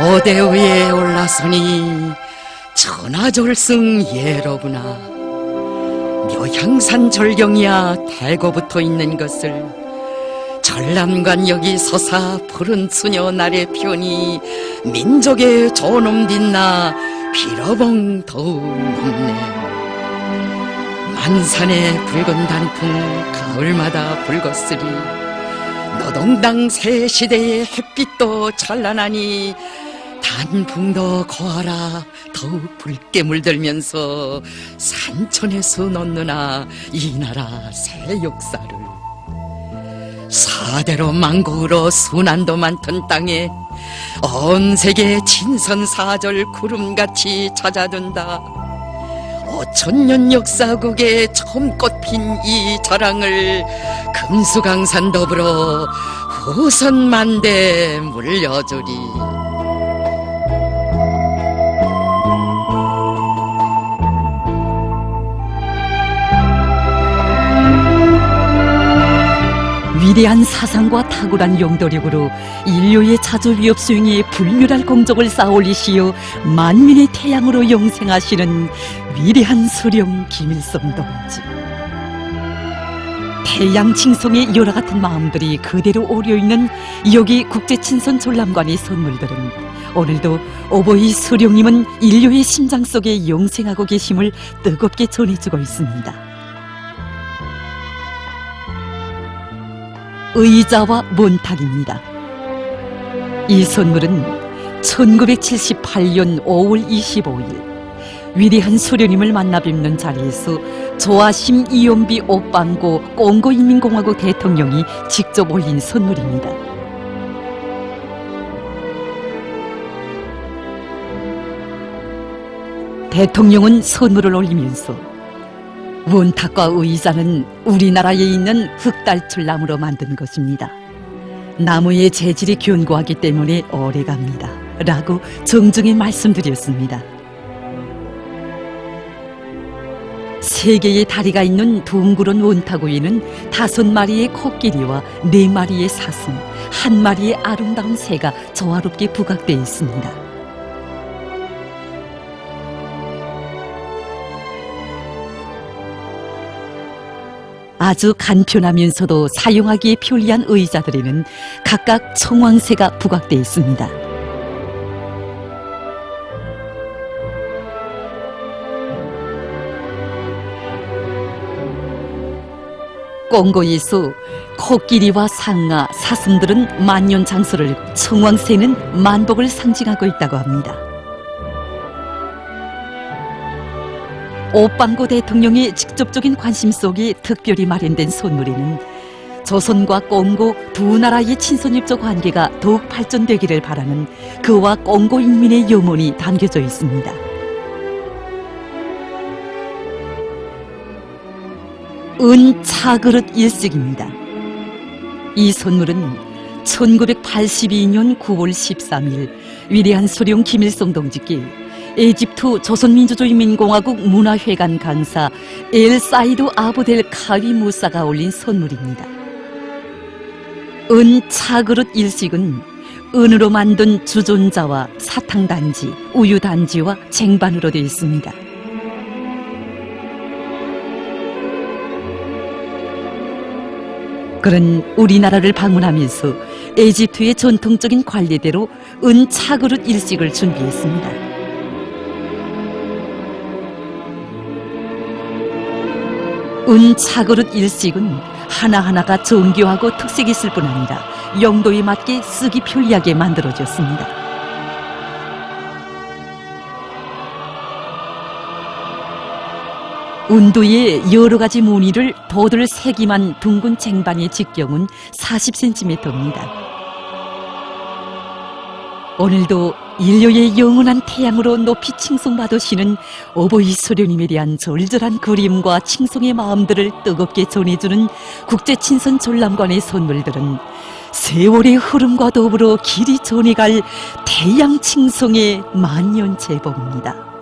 무대 위에 올라서니 천하졸승 예로구나. 묘향산 절경이야 대고 붙어 있는 것을 전람관 여기 서사 푸른 수녀 날의 편이 민족의 존엄 뒷나 빌어봉 더욱 높네. 만산의 붉은 단풍 가을마다 붉었으리 노동당 새 시대의 햇빛도 찬란하니 단풍도 거하라. 더욱 붉게 물들면서 산천에서 넣느나 이 나라 새 역사를. 사대로 망고으로 순환도 많던 땅에 온 세계 진선사절 구름같이 찾아든다 오천년 역사국에 처음 꽃핀 이 자랑을 금수강산 더불어 후선만대 물려주리. 위대한 사상과 탁월한 용도력으로 인류의 자주 위협 수행에 불멸할 공적을 쌓아올리시어 만민의 태양으로 영생하시는 위대한 수령 김일성 동지. 태양 칭송의 열화 같은 마음들이 그대로 오려 있는 여기 국제친선 졸람관의 선물들은 오늘도 오보이 수령님은 인류의 심장 속에 영생하고 계심을 뜨겁게 전해주고 있습니다. 의자와 문탁입니다. 이 선물은 1978년 5월 25일 위대한 수련님을 만나 뵙는 자리에서 조아 심 이용비 오빵고 꽁고 인민공화국 대통령이 직접 올린 선물입니다. 대통령은 선물을 올리면서 원탁과 의자는 우리나라에 있는 흑달출나무로 만든 것입니다. 나무의 재질이 견고하기 때문에 오래갑니다. 라고 정중히 말씀드렸습니다. 세 개의 다리가 있는 둥그런 위에는 다섯 마리의 코끼리와 네 마리의 사슴, 한 마리의 아름다운 새가 조화롭게 부각되어 있습니다. 아주 간편하면서도 사용하기에 편리한 의자들에는 각각 청황새가 부각되어 있습니다. 꽁고에서 코끼리와 상아, 사슴들은 만년 장수를, 청황새는 만복을 상징하고 있다고 합니다. 오빵고 대통령의 직접적인 관심 속에 특별히 마련된 선물에는 조선과 꽁고 두 나라의 친선협조 관계가 더욱 발전되기를 바라는 그와 꽁고 인민의 염원이 담겨져 있습니다. 은차 그릇 일식입니다. 이 선물은 1982년 9월 13일 위대한 수령 김일성 동지께 에집트 조선민주주의민공화국 문화회관 강사 엘 사이드 아부델 카위 무사가 올린 선물입니다. 은 차 그릇 일식은 은으로 만든 주존자와 사탕단지, 우유단지와 쟁반으로 되어 있습니다. 그런 우리나라를 방문하면서 에집트의 전통적인 관례대로 은 차그릇 일식을 준비했습니다. 은 차그릇 일식은 하나하나가 정교하고 특색 있을 뿐 아니라 용도에 맞게 쓰기 편리하게 만들어졌습니다. 운도의 여러 가지 무늬를 도들 세기만 둥근 쟁반의 직경은 40cm입니다. 오늘도 인류의 영원한 태양으로 높이 칭송받으시는 오보이 소련님에 대한 절절한 그림과 칭송의 마음들을 뜨겁게 전해주는 국제 친선 졸람관의 선물들은 세월의 흐름과 더불어 길이 전해갈 태양 칭송의 만년 제복입니다.